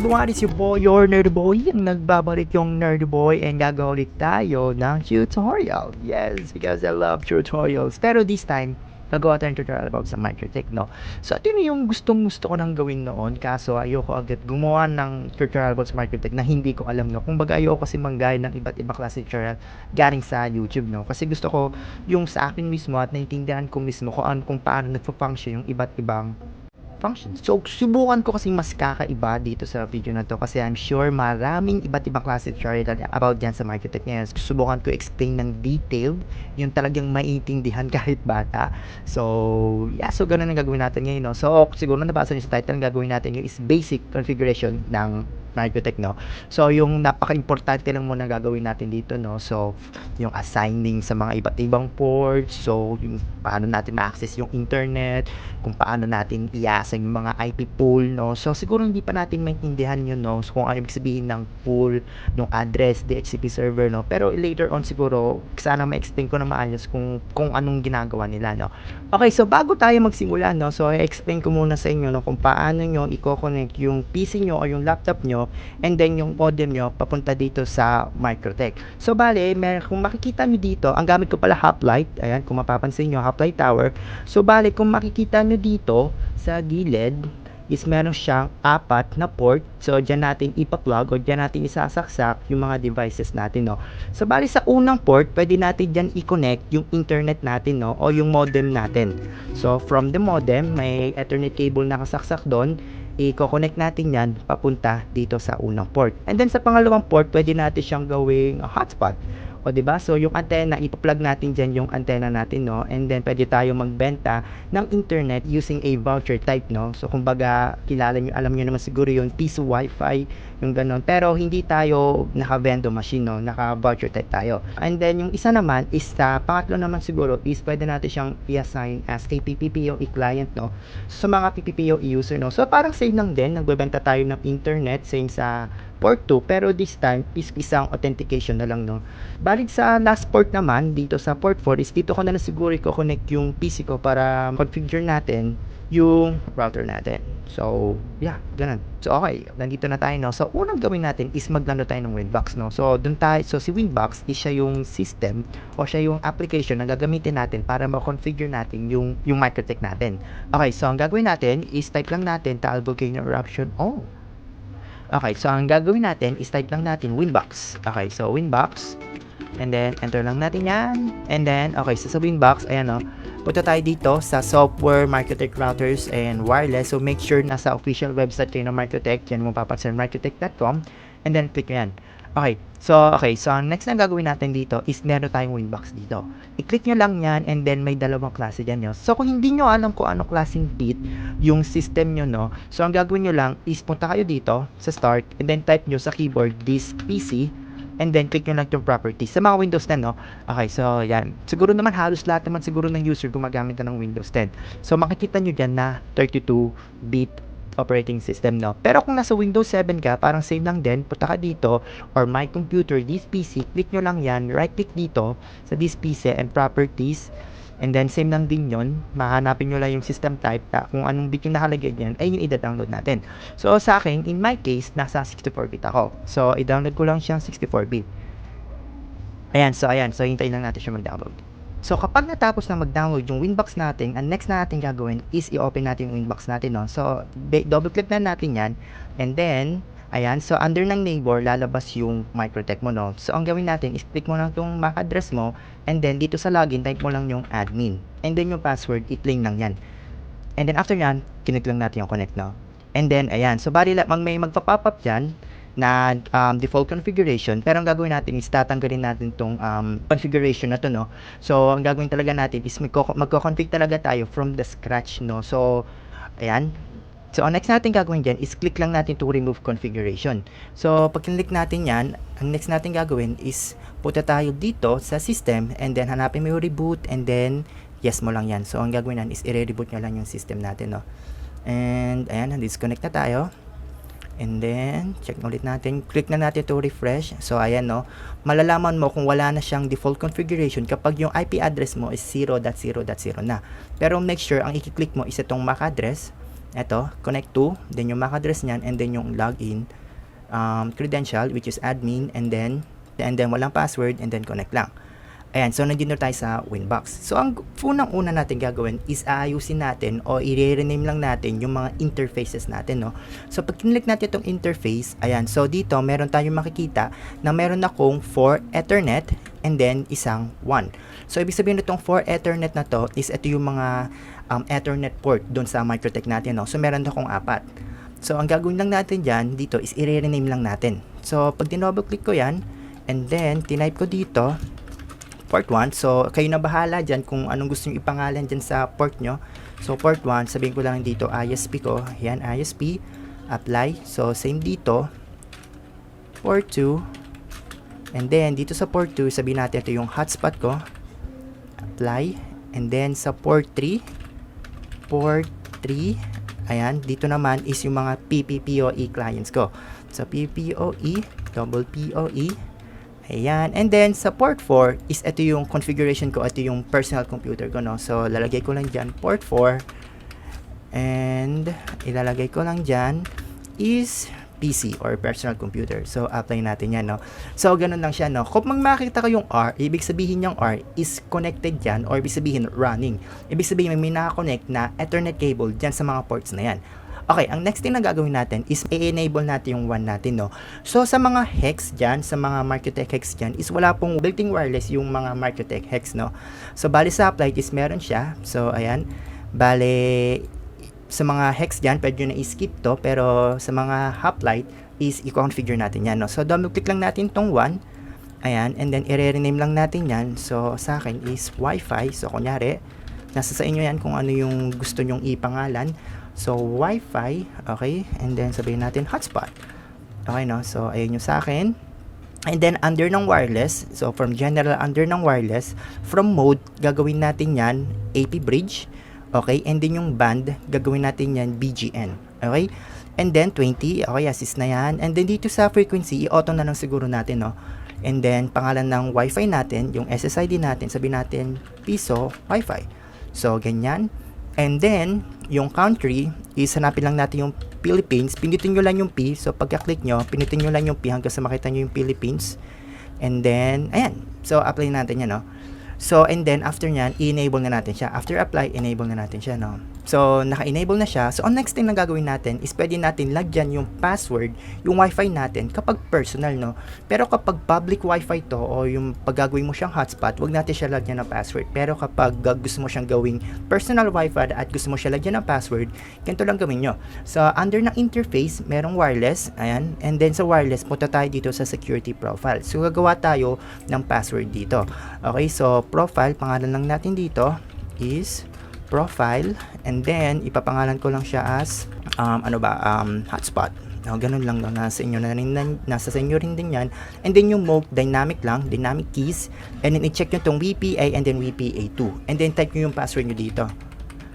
up mga is your boy, your nerd boy. Nagbabalik yung nerd boy and ulit tayo ng tutorial. Yes, because I love tutorials. Pero this time, gagawa tayong tutorial about sa Microtech, no? So, ito yun yung gustong gusto ko nang gawin noon. Kaso, ayoko agad gumawa ng tutorial about sa Microtech na hindi ko alam, no? Kung baga, ayoko kasi manggaya ng iba't ibang klase tutorial galing sa YouTube, no? Kasi gusto ko yung sa akin mismo at naintindihan ko mismo kung, ano, kung paano nagpa-function yung iba't ibang functions. So, subukan ko kasi mas kakaiba dito sa video na to kasi I'm sure maraming iba't ibang klase tutorial about dyan sa Microtech ngayon. Subukan ko explain ng detailed, yung talagang maiintindihan kahit bata. So, yeah, so ganun ang gagawin natin ngayon, no? So, siguro nabasa niyo sa title, ang gagawin natin ngayon is basic configuration ng Microtech, no? So, yung napaka-importante lang muna gagawin natin dito, no? So, yung assigning sa mga iba't ibang ports, so, yung paano natin ma-access yung internet, kung paano natin iasa yung mga IP pool, no? So, siguro hindi pa natin maintindihan yun, no? So, kung ano ibig sabihin ng pool, ng address, DHCP server, no? Pero later on siguro, sana ma-explain ko na maayos kung, kung anong ginagawa nila, no? Okay, so bago tayo magsimula, no? So, i-explain ko muna sa inyo, no? Kung paano nyo i-connect yung PC nyo o yung laptop nyo and then yung modem nyo papunta dito sa Microtech. So, bale, mer kung makikita nyo dito, ang gamit ko pala Hoplite, ayan, kung mapapansin nyo, Hoplite Tower. So, bale, kung makikita nyo dito sa gilid, is meron siyang apat na port. So, dyan natin ipa-plug o dyan natin isasaksak yung mga devices natin, no. So, bali sa unang port, pwede natin dyan i-connect yung internet natin, no, o yung modem natin. So, from the modem, may ethernet cable na kasaksak doon i-connect natin yan papunta dito sa unang port. And then sa pangalawang port, pwede natin siyang gawing hotspot. O di ba? So yung antenna, ipa-plug natin diyan yung antenna natin, no? And then pwede tayo magbenta ng internet using a voucher type, no? So kumbaga, kilala niyo, alam niyo naman siguro yung piso wifi, yung ganon. Pero hindi tayo naka-vendo machine, no? Naka-voucher type tayo. And then yung isa naman is sa pangatlo naman siguro is pwede natin siyang i-assign as a PPPoE client, no? Sa mga PPPoE user, no? So parang same lang din, nagbebenta tayo ng internet same sa port 2 pero this time is isang authentication na lang no. Balik sa last port naman dito sa port 4 is dito ko na lang siguro i-connect yung PC ko para configure natin yung router natin. So, yeah, ganun. So, okay, nandito na tayo, no? So, unang gawin natin is maglaro tayo ng Winbox, no? So, dun tayo, so si Winbox is siya yung system o siya yung application na gagamitin natin para ma-configure natin yung, yung Microtech natin. Okay, so ang gagawin natin is type lang natin ta volcano eruption. Oh, Okay, so ang gagawin natin is type lang natin Winbox. Okay, so Winbox. And then, enter lang natin yan. And then, okay, sa Winbox, ayan o. Punta tayo dito sa software, Microtech routers, and wireless. So, make sure nasa official website kayo ng Microtech. Yan mo papansin, microtech.com. And then, click yan. Okay, so, okay, so, ang next na gagawin natin dito is meron tayong Winbox dito. I-click nyo lang yan, and then may dalawang klase dyan yun. So, kung hindi nyo alam kung ano klaseng bit yung system nyo, no, so, ang gagawin nyo lang is punta kayo dito sa start, and then type nyo sa keyboard this PC, and then click nyo lang yung properties. Sa mga Windows 10, no? Okay, so yan. Siguro naman halos lahat naman siguro ng user gumagamit na ng Windows 10. So makikita nyo dyan na 32-bit operating system, no? Pero kung nasa Windows 7 ka, parang same lang din, punta ka dito, or my computer, this PC, click nyo lang yan, right click dito, sa this PC and properties, And then, same lang din yon Mahanapin nyo lang yung system type na kung anong bit yung nakalagay dyan, ay yung i-download natin. So, sa akin, in my case, nasa 64-bit ako. So, i-download ko lang siyang 64-bit. Ayan, so ayan. So, hintayin lang natin siya mag-download. So, kapag natapos na mag-download yung Winbox natin, ang next na natin gagawin is i-open natin yung Winbox natin, no? So, double-click na natin yan. And then, ayan. So, under ng neighbor, lalabas yung Microtech mo, no? So, ang gawin natin is click mo lang yung MAC address mo. And then, dito sa login, type mo lang yung admin. And then, yung password, i-plain lang yan. And then, after yan, kinik lang natin yung connect, no? And then, ayan. So, bali, mag may magpa-pop up dyan na um, default configuration pero ang gagawin natin is tatanggalin natin tong um, configuration na to no so ang gagawin talaga natin is magko-config talaga tayo from the scratch no so ayan So, ang next natin gagawin dyan is click lang natin to remove configuration. So, pag click natin yan, ang next natin gagawin is punta tayo dito sa system and then hanapin mo yung reboot and then yes mo lang yan. So, ang gagawin nan is i-reboot nyo lang yung system natin, no. And, ayan, disconnect na tayo. And then, check na ulit natin. Click na natin to refresh. So, ayan, no. Malalaman mo kung wala na siyang default configuration kapag yung IP address mo is 0.0.0 na. Pero make sure, ang i-click mo is itong MAC address Eto, connect to, then yung MAC address niyan, and then yung login um, credential, which is admin, and then, and then walang password, and then connect lang. Ayan, so nandito tayo sa Winbox. So, ang unang-una natin gagawin is aayusin natin o i-rename lang natin yung mga interfaces natin, no? So, pag kinlik natin itong interface, ayan, so dito, meron tayong makikita na meron akong 4 Ethernet and then isang 1. So, ibig sabihin itong 4 Ethernet na to is ito yung mga um, Ethernet port doon sa Microtech natin, no? So, meron akong apat. So, ang gagawin lang natin dyan, dito is i-rename lang natin. So, pag dinoble click ko yan, and then, tinype ko dito, port 1. So, kayo na bahala dyan kung anong gusto nyo ipangalan dyan sa port nyo. So, port 1, sabihin ko lang dito, ISP ko. Yan, ISP. Apply. So, same dito. Port 2. And then, dito sa port 2, sabihin natin ito yung hotspot ko. Apply. And then, sa port 3, port 3, ayan, dito naman is yung mga PPPoE clients ko. So, PPOE, double POE, Ayan. And then, sa port 4, is ito yung configuration ko. Ito yung personal computer ko, no? So, lalagay ko lang dyan, port 4. And, ilalagay ko lang dyan is PC or personal computer. So, apply natin yan, no? So, ganun lang siya, no? Kung makita ko yung R, ibig sabihin yung R is connected dyan or ibig sabihin running. Ibig sabihin may nakakonect na Ethernet cable dyan sa mga ports na yan. Okay, ang next thing na gagawin natin is i-enable natin yung one natin, no? So, sa mga hex dyan, sa mga Marketech hex dyan, is wala pong built-in wireless yung mga Marketech hex, no? So, bali sa uplight is meron siya. So, ayan. Bale, sa mga hex dyan, pwede nyo na i-skip to, pero sa mga hoplite is i-configure natin yan, no? So, double-click lang natin tong one. Ayan, and then i-rename lang natin yan. So, sa akin is Wi-Fi. So, kunyari, nasa sa inyo yan kung ano yung gusto nyong ipangalan. So, Wi-Fi, okay? And then, sabihin natin hotspot. Okay, no? So, ayun yung sa akin. And then, under ng wireless, so from general under ng wireless, from mode, gagawin natin yan, AP bridge. Okay? And then yung band, gagawin natin yan, BGN. Okay? And then, 20, okay, assist na yan. And then, dito sa frequency, i-auto na lang siguro natin, no? And then, pangalan ng Wi-Fi natin, yung SSID natin, sabihin natin, piso, Wi-Fi. So, ganyan. And then, yung country, is hanapin lang natin yung Philippines. Pindutin nyo lang yung P. So, pagka-click nyo, pinutin nyo lang yung P hanggang sa makita nyo yung Philippines. And then, ayan. So, apply natin yan, no? So, and then, after nyan, i-enable na natin siya. After apply, enable na natin siya, no? So, naka-enable na siya. So, ang next thing na gagawin natin is pwede natin lagyan yung password, yung wifi natin kapag personal, no? Pero kapag public wifi to o yung paggagawin mo siyang hotspot, wag natin siya lagyan ng password. Pero kapag uh, gusto mo siyang gawing personal wifi at gusto mo siya lagyan ng password, ganito lang gawin nyo. So, under ng interface, merong wireless, ayan. And then sa wireless, punta tayo dito sa security profile. So, gagawa tayo ng password dito. Okay, so profile, pangalan lang natin dito is profile and then ipapangalan ko lang siya as um, ano ba um, hotspot. No, ganun lang no, nasa inyo na rin nasa sa inyo rin din yan. And then yung mode dynamic lang dynamic keys and then i-check nyo tong VPA and then VPA2 and then type nyo yung password nyo dito.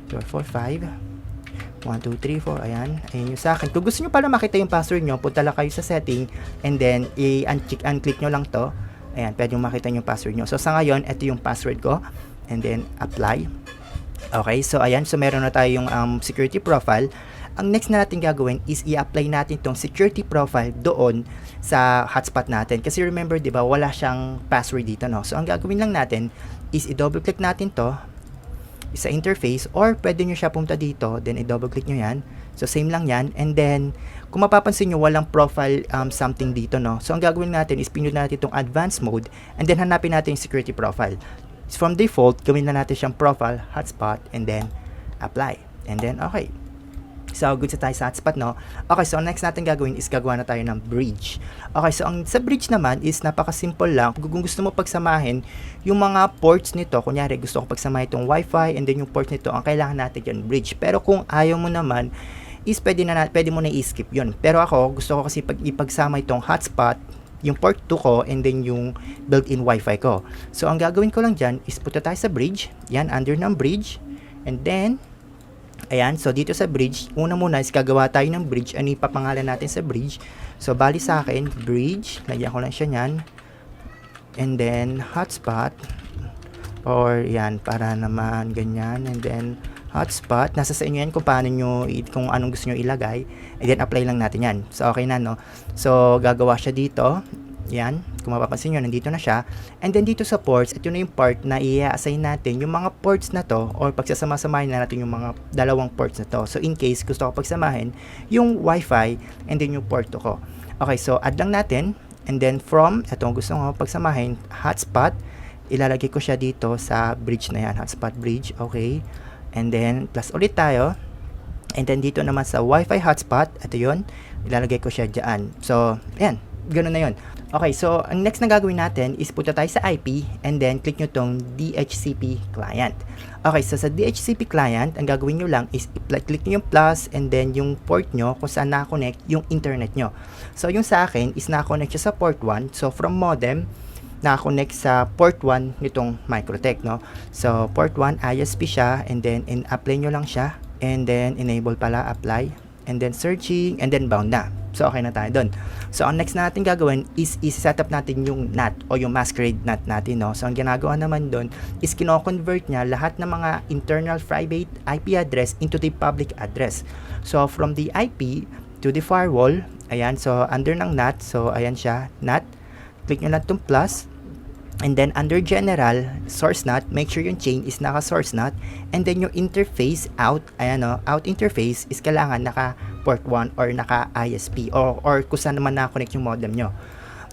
445 1, 2, 3, 4, ayan, ayan yung sa akin. Kung gusto nyo pala makita yung password nyo, punta lang kayo sa setting, and then, i-unclick nyo lang to, ayan, pwede yung makita yung password nyo. So, sa ngayon, ito yung password ko, and then, apply. Okay, so ayan, so meron na tayong um, security profile. Ang next na natin gagawin is i-apply natin tong security profile doon sa hotspot natin. Kasi remember, di ba, wala siyang password dito, no? So, ang gagawin lang natin is i-double click natin to sa interface or pwede nyo siya punta dito, then i-double click nyo yan. So, same lang yan. And then, kung mapapansin nyo, walang profile um, something dito, no? So, ang gagawin natin is pinunod natin itong advanced mode and then hanapin natin yung security profile. From default, gawin na natin siyang profile, hotspot, and then apply. And then, okay. So, good sa tayo sa hotspot, no? Okay, so next natin gagawin is gagawa na tayo ng bridge. Okay, so ang sa bridge naman is napaka-simple lang. Kung gusto mo pagsamahin yung mga ports nito, kunyari gusto ko pagsamahin itong wifi and then yung port nito, ang kailangan natin yun, bridge. Pero kung ayaw mo naman, is pwede, na, pwede mo na i-skip yun. Pero ako, gusto ko kasi pag ipagsama itong hotspot, yung port 2 ko and then yung built-in wifi ko. So, ang gagawin ko lang dyan is punta tayo sa bridge. Yan, under ng bridge. And then, ayan, so dito sa bridge, una muna is gagawa tayo ng bridge. Ano ipapangalan natin sa bridge? So, bali sa akin, bridge. Lagyan ko lang siya yan. And then, hotspot. Or, yan, para naman ganyan. And then, hotspot. Nasa sa inyo yan kung paano nyo, kung anong gusto nyo ilagay. And then, apply lang natin yan. So, okay na, no? So, gagawa siya dito. Yan. Kung mapapansin nyo, nandito na siya. And then, dito sa ports, ito na yung part na i-assign natin yung mga ports na to or pagsasama-samahin na natin yung mga dalawang ports na to. So, in case gusto ko pagsamahin yung Wi-Fi and then yung port ko. Okay, so add lang natin. And then from, itong gusto ko pagsamahin, hotspot, ilalagay ko siya dito sa bridge na yan, hotspot bridge, okay. And then, plus ulit tayo. And then dito naman sa Wi-Fi hotspot, ito yon ilalagay ko siya dyan. So, ayan, ganun na yon Okay, so ang next na gagawin natin is punta tayo sa IP and then click nyo tong DHCP client. Okay, so sa DHCP client, ang gagawin nyo lang is i-click nyo yung plus and then yung port nyo kung saan na-connect yung internet nyo. So, yung sa akin is na-connect siya sa port 1. So, from modem, na-connect sa port 1 nitong Microtech, no? So, port 1, ISP siya, and then in-apply nyo lang siya, and then enable pala, apply, and then searching, and then bound na. So, okay na tayo doon. So, ang next natin gagawin is i-set up natin yung NAT o yung masquerade NAT natin, no? So, ang ginagawa naman doon is kino-convert niya lahat ng mga internal private IP address into the public address. So, from the IP to the firewall, ayan, so under ng NAT, so ayan siya, NAT, click nyo lang itong plus, And then under general, source NAT, make sure yung chain is naka source NAT. And then yung interface out, ayan o, out interface is kailangan naka port 1 or naka ISP or, or kung saan naman na-connect yung modem nyo.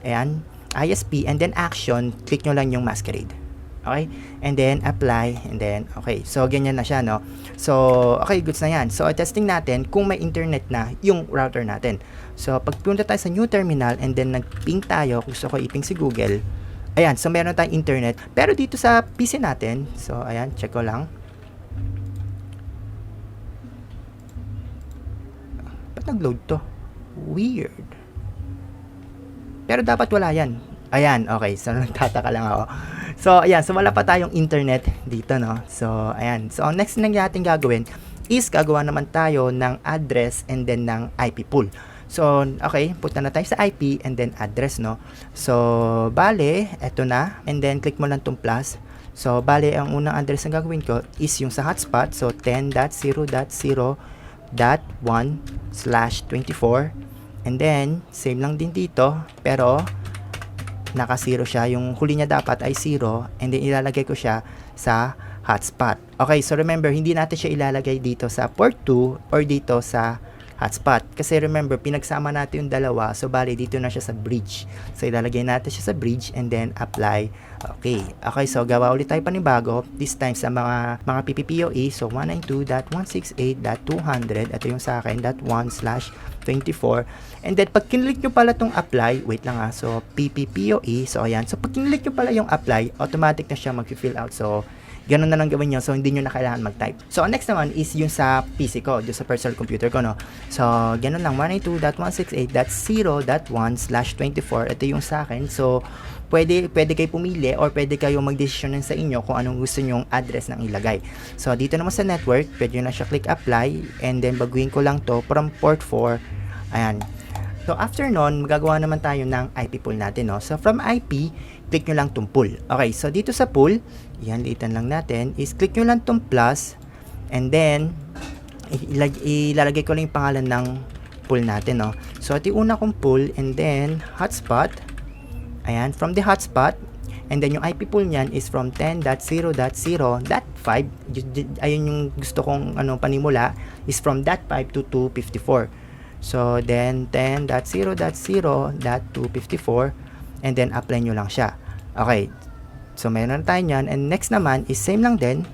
Ayan, ISP and then action, click nyo lang yung masquerade. Okay? And then apply and then okay. So ganyan na siya no. So okay, goods na yan. So testing natin kung may internet na yung router natin. So pagpunta tayo sa new terminal and then nag-ping tayo, gusto ko i-ping si Google. Ayan, so meron tayong internet. Pero dito sa PC natin, so ayan, check ko lang. Ba't nag-load to? Weird. Pero dapat wala yan. Ayan, okay. So, nagtataka lang ako. So, ayan. So, wala pa tayong internet dito, no? So, ayan. So, next na natin gagawin is gagawa naman tayo ng address and then ng IP pool. So, okay, punta na tayo sa IP and then address, no? So, bale, eto na. And then, click mo lang tong plus. So, bale, ang unang address na gagawin ko is yung sa hotspot. So, 10.0.0.1 slash 24. And then, same lang din dito. Pero, naka-zero siya. Yung huli niya dapat ay 0. And then, ilalagay ko siya sa hotspot. Okay, so remember, hindi natin siya ilalagay dito sa port 2 or dito sa hotspot. Kasi remember, pinagsama natin yung dalawa. So, bali, dito na siya sa bridge. So, ilalagay natin siya sa bridge and then apply. Okay. Okay, so gawa ulit tayo panibago. This time sa mga mga PPPoE. So, 192.168.200. Ito yung sa akin, that 1 slash 24. And then, pag kinlik nyo pala tong apply, wait lang ha. So, PPPoE. So, ayan. So, pag kinlik nyo pala yung apply, automatic na siya mag-fill out. So, ganun na lang gawin nyo. So, hindi nyo na kailangan mag-type. So, ang next naman is yung sa PC ko, yung sa personal computer ko, no? So, ganun lang. 192.168.0.1 slash 24. Ito yung sa akin. So, pwede, pwede kayo pumili or pwede kayo mag-decision sa inyo kung anong gusto nyong address ng ilagay. So, dito naman sa network, pwede na siya click apply and then baguhin ko lang to from port 4. Ayan. So, after nun, magagawa naman tayo ng IP pool natin, no? So, from IP, click nyo lang tong pool. Okay, so dito sa pool, yan, liitan lang natin, is click nyo lang tong plus, and then, ilag ilalagay ko lang yung pangalan ng pool natin, no? So, ito yung una kong pool, and then, hotspot, ayan, from the hotspot, and then yung IP pool niyan is from 10.0.0.5, ayun yung gusto kong ano, panimula, is from that 5 to 254. So, then 10.0.0.254 and then apply nyo lang siya. Okay. So, meron tayo nyan. And next naman is same lang din.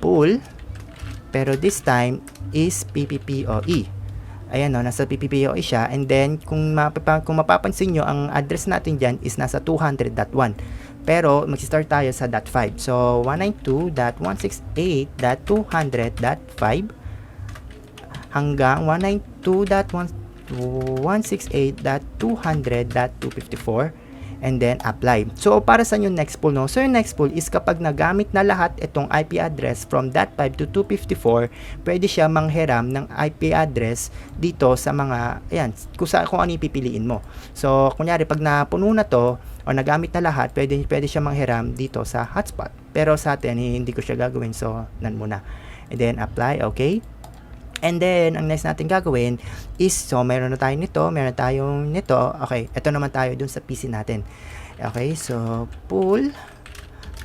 Pool. Pero this time is PPPoE. Ayan no, nasa PPPoE siya. And then, kung, mapapa, kung mapapansin nyo, ang address natin dyan is nasa 200.1. Pero, mag-start tayo sa .5. So, 192.168.200.5 hanggang 192.168.200.254 and then apply. So, para sa yung next pool, no? So, yung next pool is kapag nagamit na lahat itong IP address from that 5 to 254, pwede siya manghiram ng IP address dito sa mga, ayan, kung, sa, kung ano ipipiliin mo. So, kunyari, pag napuno na to, o nagamit na lahat, pwede, pwede siya manghiram dito sa hotspot. Pero sa atin, hindi ko siya gagawin, so, nan muna. and then apply, okay? And then, ang next natin gagawin is, so meron na tayo nito, meron tayong nito. Okay, ito naman tayo dun sa PC natin. Okay, so pull.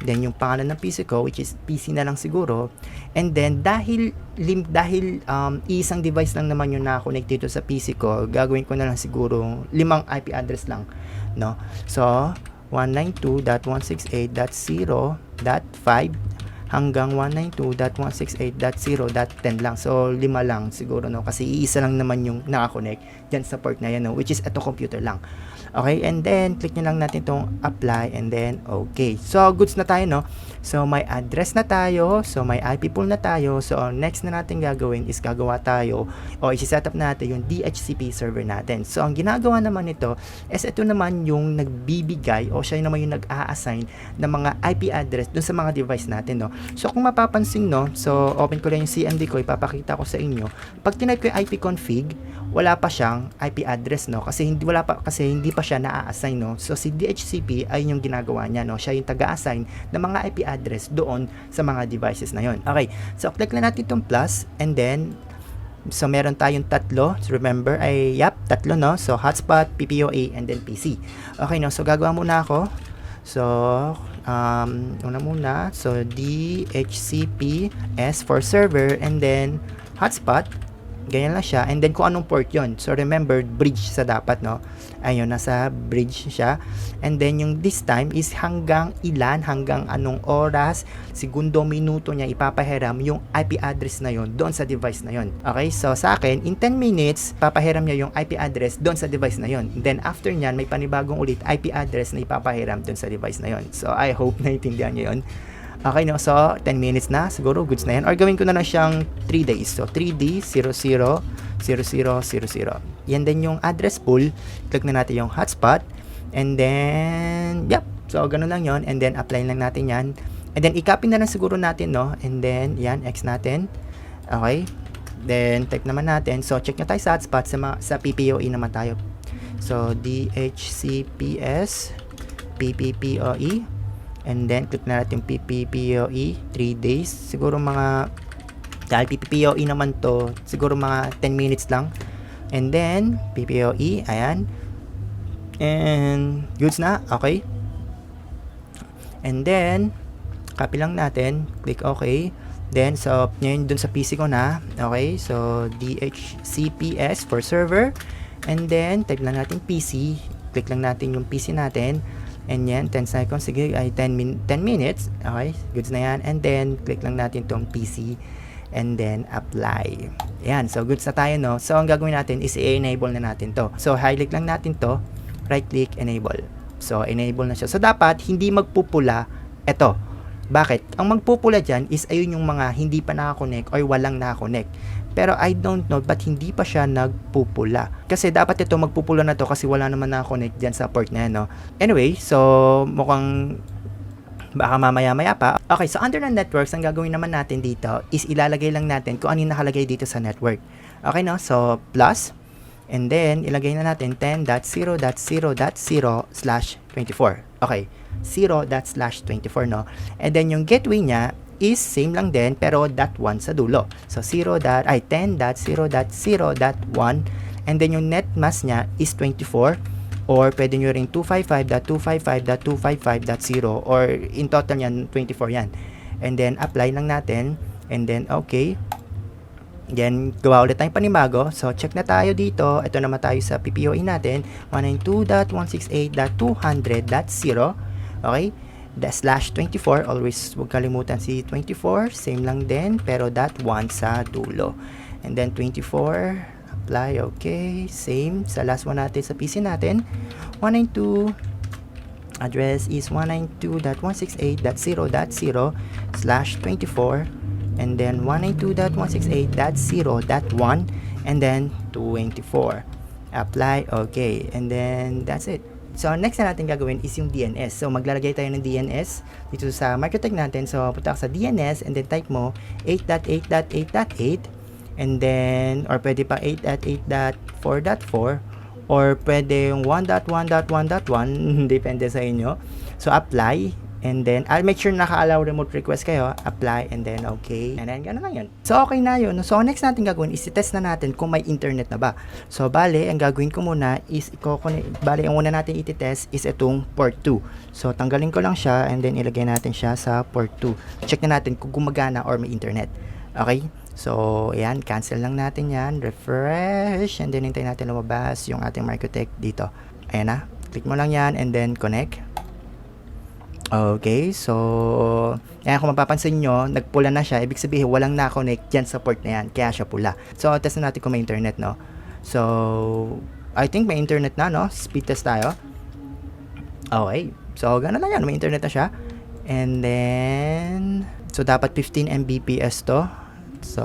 Then, yung pangalan ng PC ko, which is PC na lang siguro. And then, dahil, lim, dahil um, isang device lang naman yung nakakonect dito sa PC ko, gagawin ko na lang siguro limang IP address lang. No? So, 192.168.0.5 hanggang 192.168.0.10 lang. So, lima lang siguro, no? Kasi iisa lang naman yung nakakonect dyan sa port na yan, no? Which is ito computer lang. Okay, and then, click nyo lang natin itong apply, and then, okay. So, goods na tayo, no? So, may address na tayo. So, may IP pool na tayo. So, next na natin gagawin is gagawa tayo o isi-set up natin yung DHCP server natin. So, ang ginagawa naman nito is ito naman yung nagbibigay o siya naman yung nag-a-assign ng mga IP address dun sa mga device natin, no? So, kung mapapansin, no? So, open ko lang yung CMD ko, ipapakita ko sa inyo. Pag tinype ko yung IP config, wala pa siyang IP address, no? Kasi hindi wala pa kasi hindi pa siya na-assign, no? So, si DHCP ay yung ginagawa niya, no? Siya yung taga-assign ng mga IP address doon sa mga devices na yon. Okay. So, click lang natin itong plus and then So, meron tayong tatlo. So, remember, ay, yap, tatlo, no? So, hotspot, PPOA, and then PC. Okay, no? So, gagawa muna ako. So, um, una muna. So, DHCP S for server, and then hotspot. Ganyan lang siya. And then, kung anong port yon So, remember, bridge sa dapat, no? Ayun, nasa bridge siya. And then, yung this time is hanggang ilan, hanggang anong oras, segundo, minuto niya ipapahiram yung IP address na yon doon sa device na yon. Okay? So, sa akin, in 10 minutes, papahiram niya yung IP address doon sa device na yon. Then, after niyan, may panibagong ulit IP address na ipapahiram doon sa device na yon. So, I hope naintindihan niyo yon. Okay, no? So, 10 minutes na. Siguro, goods na yan. Or gawin ko na lang siyang 3 days. So, 3D, 00, 00, 00. Yan din yung address pool. Click na natin yung hotspot. And then, yep. So, ganun lang yon And then, apply lang natin yan. And then, i-copy na lang siguro natin, no? And then, yan, X natin. Okay. Then, type naman natin. So, check na tayo sa hotspot. Sa, ma- sa PPOE naman tayo. So, DHCPS PPPoE and then click na natin yung PPPoE 3 days. Siguro mga dahil PPPoE naman to siguro mga 10 minutes lang. And then PPOE ayan. And goods na okay. And then copy lang natin click okay. Then so ngayon dun sa PC ko na okay. So DHCPS for server. And then type lang natin PC click lang natin yung PC natin And yan, 10 seconds. Sige, ay 10, min 10 minutes. Okay, goods na yan. And then, click lang natin tong PC. And then, apply. Yan, so goods na tayo, no? So, ang gagawin natin is i-enable na natin to. So, highlight lang natin to. Right-click, enable. So, enable na siya. So, dapat, hindi magpupula ito. Bakit? Ang magpupula dyan is ayun yung mga hindi pa nakakonect or walang nakakonect. Pero I don't know ba't hindi pa siya nagpupula. Kasi dapat ito magpupula na to kasi wala naman nakakonect dyan sa port na yan, no? Anyway, so mukhang baka mamaya-maya pa. Okay, so under ng networks, ang gagawin naman natin dito is ilalagay lang natin kung ano nakalagay dito sa network. Okay, no? So, plus, and then, ilagay na natin 10.0.0.0 slash 24. Okay, 0 dot slash 24, no? And then, yung gateway niya is same lang din, pero dot 1 sa dulo. So, 0 dot, ay, 10 dot 0 dot 0 dot 1. And then, yung net mask niya is 24 or pwede nyo rin 255.255.255.0 or in total yan 24 yan. And then apply lang natin. And then okay. Then gawa ulit tayong panibago. So check na tayo dito. Ito naman tayo sa PPOE natin. 192.168.200.0 okay the slash 24 always huwag kalimutan si 24 same lang din pero that 1 sa dulo. And then 24 apply okay. Same sa last one natin sa PC natin. 192 address is 192.168.0.0 slash 24 and then 192.168.0.1 and then 24 apply okay. And then that's it So, next na natin gagawin is yung DNS. So, maglalagay tayo ng DNS dito sa Microtech natin. So, punta ka sa DNS and then type mo 8.8.8.8 and then, or pwede pa 8.8.4.4 or pwede yung 1.1.1.1 depende sa inyo. So, apply And then, I'll make sure na naka-allow remote request kayo, apply, and then okay. And then, gano'n lang yun. So, okay na yun. So, next natin gagawin is test na natin kung may internet na ba. So, bale, ang gagawin ko muna is, bale, ang una natin iti-test is itong port 2. So, tanggalin ko lang siya, and then ilagay natin siya sa port 2. Check na natin kung gumagana or may internet. Okay? So, ayan, cancel lang natin yan, refresh, and then hintayin natin lumabas yung ating Microtech dito. Ayan na, click mo lang yan, and then connect. Okay, so, yan kung mapapansin nyo, nagpula na siya, ibig sabihin walang na-connect dyan sa port na yan, kaya siya pula. So, test na natin kung may internet, no? So, I think may internet na, no? Speed test tayo. Okay, so, gano'n lang yan, may internet na siya. And then, so, dapat 15 Mbps to. So,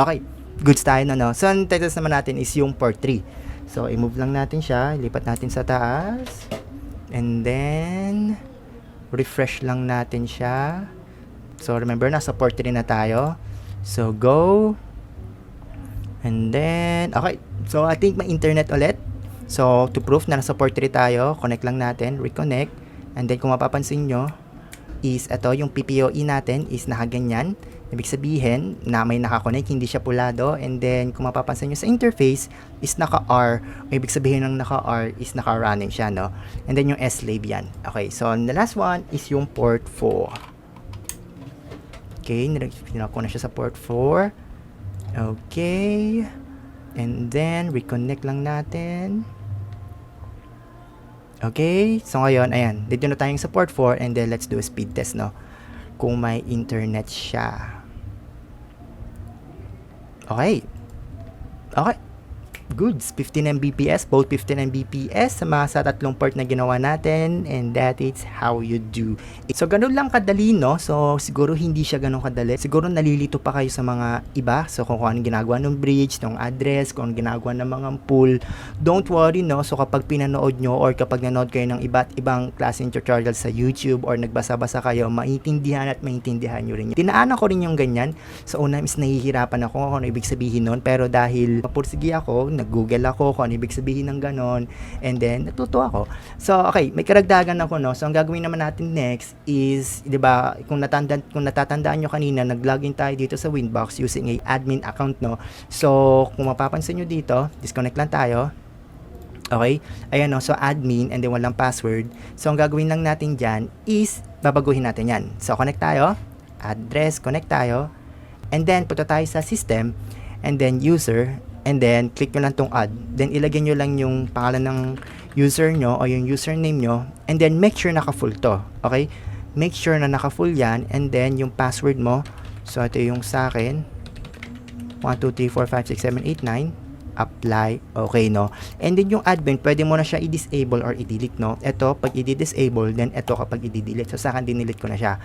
okay, goods tayo na, no? So, ang test naman natin is yung port 3. So, i-move lang natin siya, lipat natin sa taas. And then, refresh lang natin siya. So, remember, nasa port 3 na tayo. So, go. And then, okay. So, I think may internet ulit. So, to prove na nasa port 3 tayo, connect lang natin, reconnect. And then, kung mapapansin nyo, is ito, yung PPOE natin is nakaganyan. Ibig sabihin na may nakakonect, hindi siya pulado. And then, kung mapapansin nyo sa interface, is naka-R. Ibig sabihin ng naka-R is naka-running siya, no? And then, yung S-slave yan. Okay, so the last one is yung port 4. Okay, nilagyan ko na siya sa port 4. Okay. And then, reconnect lang natin. Okay, so ngayon, ayan, dito na tayong sa port 4 and then let's do a speed test, no? Kung may internet siya. Okay. Okay. Goods. 15 Mbps. Both 15 Mbps sa mga sa tatlong part na ginawa natin. And that is how you do it. So, ganun lang kadali, no? So, siguro hindi siya ganun kadali. Siguro nalilito pa kayo sa mga iba. So, kung, kung anong ginagawa ng bridge, ng address, kung anong ginagawa ng mga pool. Don't worry, no? So, kapag pinanood nyo or kapag nanood kayo ng iba't ibang klaseng tutorial sa YouTube or nagbasa-basa kayo, maintindihan at maintindihan nyo rin. Tinaanan ko rin yung ganyan. So, una is nahihirapan ako kung ano ibig sabihin nun. Pero dahil mapursigi ako, nag-google ako kung ano ibig sabihin ng ganon. And then, natuto ako. So, okay, may karagdagan ako, no? So, ang gagawin naman natin next is, di ba, kung, natanda, kung natatandaan nyo kanina, nag-login tayo dito sa Winbox using a admin account, no? So, kung mapapansin nyo dito, disconnect lang tayo. Okay? Ayan, no? So, admin and then walang password. So, ang gagawin lang natin dyan is, babaguhin natin yan. So, connect tayo. Address, connect tayo. And then, punta tayo sa system. And then, user and then click nyo lang tong add. Then ilagay nyo lang yung pangalan ng user nyo o yung username nyo. And then make sure naka full to okay? Make sure na naka full yan. And then yung password mo. So ito yung sa akin. 1, 2, 3, 4, 5, 6, 7, 8, 9 apply, okay no? And then yung admin, pwede mo na siya i-disable or i-delete no? Ito, pag i-disable then ito kapag i-delete. So sa akin dinelete ko na siya.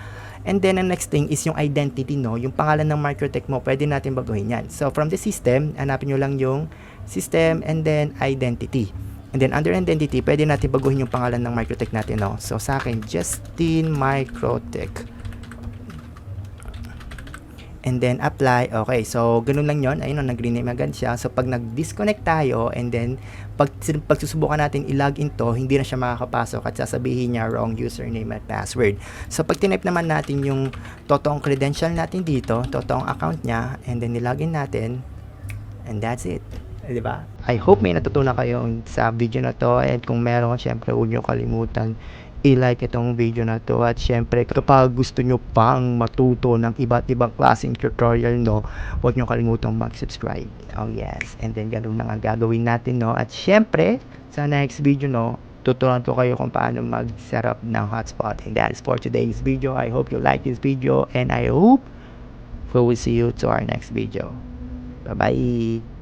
And then ang next thing is yung identity no? Yung pangalan ng Microtech mo, pwede natin baguhin yan. So from the system, hanapin nyo lang yung system and then identity. And then under identity, pwede natin baguhin yung pangalan ng Microtech natin no? So sa akin, Justin Microtech and then apply. Okay, so ganun lang yon Ayun, nag-rename agad siya. So pag nag-disconnect tayo and then pag, pag susubukan natin i-log into, hindi na siya makakapasok at sasabihin niya wrong username at password. So pag tinype naman natin yung totoong credential natin dito, totoong account niya, and then nilogin natin, and that's it. Di ba? I hope may natutunan kayo sa video na to and kung meron, syempre huwag nyo kalimutan i-like itong video na to. At syempre kapag gusto nyo pang matuto ng iba't ibang klaseng tutorial no huwag nyo kalimutang mag-subscribe. Oh yes. And then ganun na nga gagawin natin no. At syempre sa next video no tuturuan ko kayo kung paano mag-set up ng hotspot. And that's for today's video. I hope you like this video and I hope we will see you to our next video. Bye bye